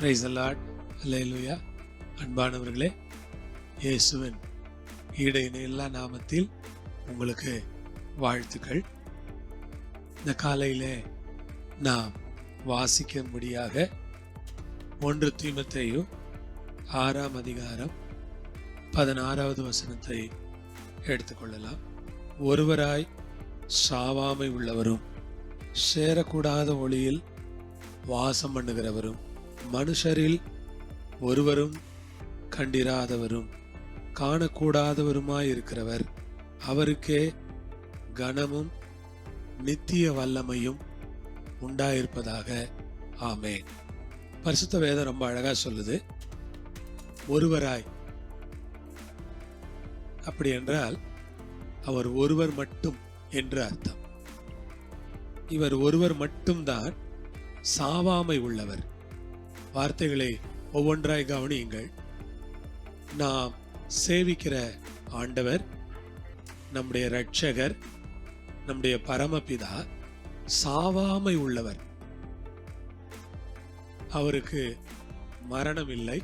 Price allot அன்பானவர்களே இயேசுவின் ஈடு இணையில்லா நாமத்தில் உங்களுக்கு வாழ்த்துக்கள். இந்த காலையிலே நாம் வாசிக்கும்படியாக ஒன்று தீமத்தையும் ஆறாம் அதிகாரம் பதினாறாவது வசனத்தை எடுத்துக்கொள்ளலாம். ஒருவராய் சாவாமை உள்ளவரும் சேரக்கூடாத ஒளியில் வாசம் பண்ணுகிறவரும் மனுஷரில் ஒருவரும் கண்டிராதவரும் காணக்கூடாதவருமாயிருக்கிறவர். அவருக்கே கனமும் நித்திய வல்லமையும் உண்டாயிருப்பதாக. ஆமென். பரிசுத்த வேதம் ரொம்ப அழகா சொல்லுது. ஒருவராய். அப்படி என்றால் அவர் ஒருவர் மட்டும் என்று அர்த்தம். இவர் ஒருவர் மட்டும்தான் சாவாமை உள்ளவர். வார்த்தைகளை ஒவ்வொன்றாய் கவனியுங்கள். நாம் சேவிக்கிற ஆண்டவர் நம்முடைய இரட்சகர் நம்முடைய பரமபிதா சாவாமை உள்ளவர். அவருக்கு மரணம் இல்லை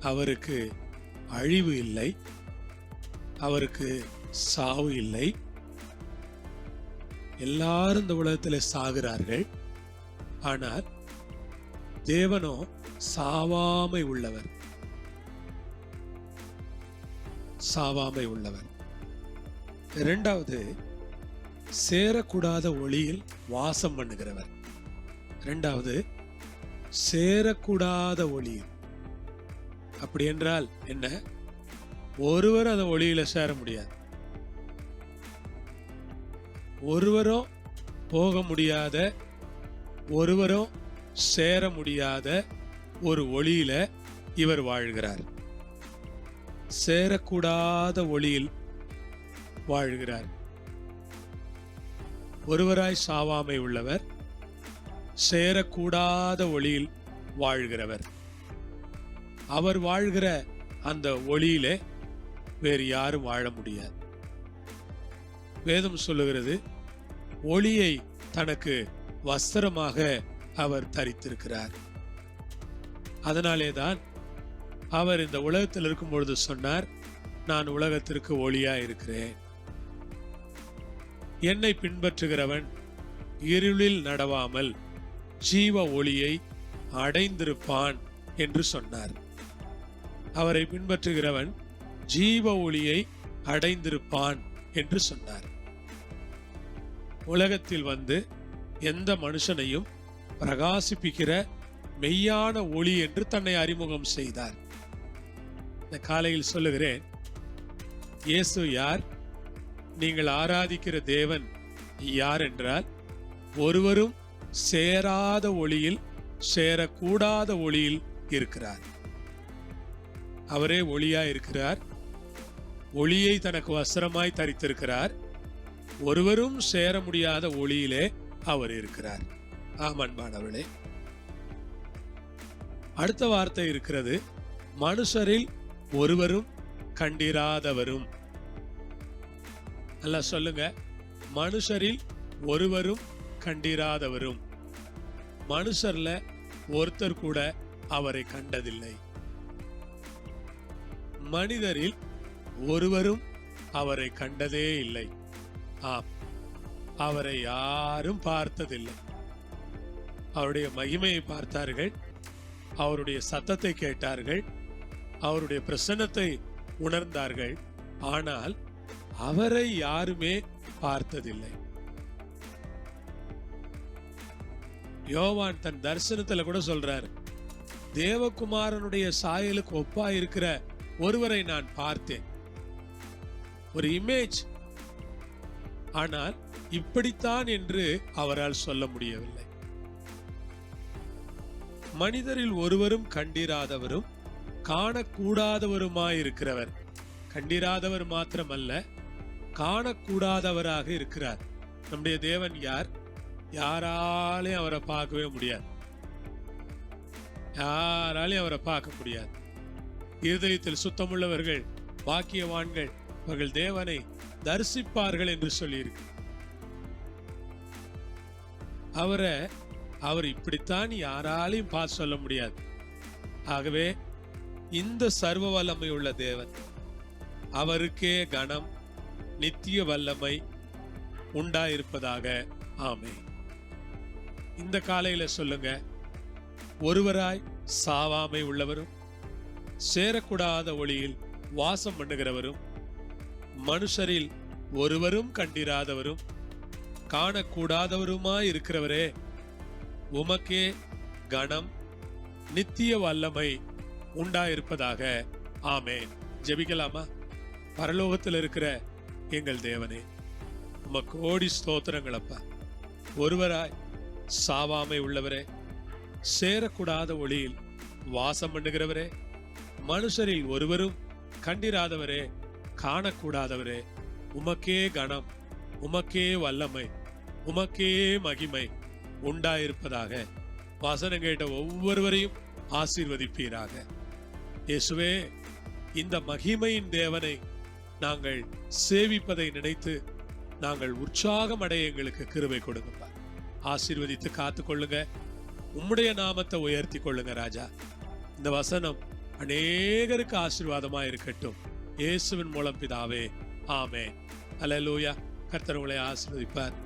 அவருக்கு அழிவு இல்லை. அவருக்கு சாவு இல்லை. எல்லாரும் இந்த உலகத்தில் சாகிறார்கள். ஆனால் தேவனோ சாவாமை உள்ளவர். சாவாமை உள்ளவர். இரண்டாவது சேரக்கூடாத ஒளியில் வாசம் பண்ணுகிறவர். இரண்டாவது சேரக்கூடாத ஒளியில். அப்படி என்றால் என்ன? ஒருவர் அந்த ஒளியில சேர முடியாது. ஒருவரும் போக முடியாத ஒருவரும் சேர முடியாத ஒரு ஒளியில இவர் வாழ்கிறார். சேரக்கூடாத ஒளியில் வாழ்கிறார். ஒருவராய் சாவாமை உள்ளவர் சேரக்கூடாத ஒளியில் வாழ்கிறவர். அவர் வாழ்கிற அந்த ஒளியிலே வேறு யாரும் வாழ முடியாது. வேதம் சொல்லுகிறது ஒளியை தனக்கு வஸ்திரமாக அவர் தரித்திருக்கிறார். அதனாலே தான் அவர் இந்த உலகத்தில் இருக்கும் பொழுது சொன்னார் நான் உலகத்திற்கு ஒளியா இருக்கிறேன் என்னை பின்பற்றுகிறவன் இருளில் நடவாமல் ஜீவ ஒளியை அடைந்திருப்பான் என்று சொன்னார். அவரை பின்பற்றுகிறவன் ஜீவ ஒளியை அடைந்திருப்பான் என்று சொன்னார். உலகத்தில் வந்து எந்த மனுஷனையும் பிரகாசிப்பிக்கிற மெய்யான ஒளி என்று தன்னை அறிமுகம் செய்தார். இந்த காலையில் சொல்லுகிறேன் இயேசு யார்? நீங்கள் ஆராதிக்கிற தேவன் யார் என்றால் ஒருவரும் சேராத ஒளியில் சேரக்கூடாத ஒளியில் இருக்கிறார். அவரே ஒளியா இருக்கிறார். ஒளியை தனக்கு வஸ்திரமாய் தரித்திருக்கிறார். ஒருவரும் சேர முடியாத ஒளியிலே அவர் இருக்கிறார். ஆமன்பானவளே அடுத்த வார்த்தை இருக்கிறது மனுஷரில் ஒருவரும் கண்டிராதவரும். நல்லா சொல்லுங்க. மனுஷரில் ஒருவரும் கண்டிராதவரும். மனுஷர்ல ஒருத்தர் கூட அவரை கண்டதில்லை. மனிதரில் ஒருவரும் அவரை கண்டதே இல்லை. ஆம் அவரை யாரும் பார்த்ததில்லை. அவருடைய மகிமையை பார்த்தார்கள். அவருடைய சத்தத்தை கேட்டார்கள். அவருடைய பிரசன்னத்தை உணர்ந்தார்கள். ஆனால் அவரை யாருமே பார்த்ததில்லை. யோவான் தன் தரிசனத்துல கூட சொல்றார் தேவகுமாரனுடைய சாயலுக்கு ஒப்பா இருக்கிற ஒருவரை நான் பார்த்தேன். ஒரு இமேஜ் ஆனால் இப்படித்தான் என்று அவரால் சொல்ல முடியவில்லை. மனிதரில் ஒருவரும் கண்டிராதவரும் காணக்கூடாதவருமாயிருக்கிறவர். கண்டிராதவர் மாத்திரமல்ல காணக்கூடாதவராக இருக்கிறார். நம்முடைய தேவன் யார்? யாராலையும் அவரை பார்க்கவே முடியாது. யாராலையும் அவரை பார்க்க முடியாது. இருதயத்தில் சுத்தமுள்ளவர்கள் பாக்கியவான்கள் அவர்கள் தேவனை தரிசிப்பார்கள் என்று சொல்லியிருக்கு. அவரை அவர் இப்படித்தான் யாராலையும் பார்த்து சொல்ல முடியாது. ஆகவே இந்த சர்வ வல்லமை உள்ள தேவன் அவருக்கே கணம் நித்திய வல்லமை உண்டாயிருப்பதாக. ஆமே இந்த காலையில் சொல்லுங்க ஒருவராய் சாவாமை உள்ளவரும் சேரக்கூடாத ஒளியில் வாசம் பண்ணுகிறவரும் மனுஷரில் ஒருவரும் கண்டிராதவரும் காணக்கூடாதவருமாய் இருக்கிறவரே உமக்கே கணம் நித்திய வல்லமை உண்டாயிருப்பதாக. ஆமேன். ஜெபிக்கலாமா? பரலோகத்தில் இருக்கிற எங்கள் தேவனே உம கோடி ஸ்தோத்திரங்களப்பா ஒருவராய் சாவாமை உள்ளவரே சேரக்கூடாத ஒளியில் வாசம் பண்ணுகிறவரே மனுஷரில் ஒருவரும் கண்டிராதவரே காணக்கூடாதவரே. உமக்கே கணம் உமக்கே வல்லமை உமக்கே மகிமை உண்டாயிருப்பதாக வசனம் கேட்ட ஒவ்வொருவரையும் ஆசீர்வதிப்பீராக. இயேசுவே இந்த மகிமையின் தேவனை நாங்கள் சேவிப்பதை நினைத்து நாங்கள் உற்சாகம் அடைய எங்களுக்கு கிருவை கொடுங்கப்பா. ஆசீர்வதித்து காத்து கொள்ளுங்க உம்முடைய நாமத்தை உயர்த்தி கொள்ளுங்க ராஜா. இந்த வசனம் அநேகருக்கு ஆசீர்வாதமா இருக்கட்டும். இயேசுவின் மூலம் பிதாவே ஆமே அலலூயா கர்த்தர் உங்களை ஆசீர்வதிப்பார்.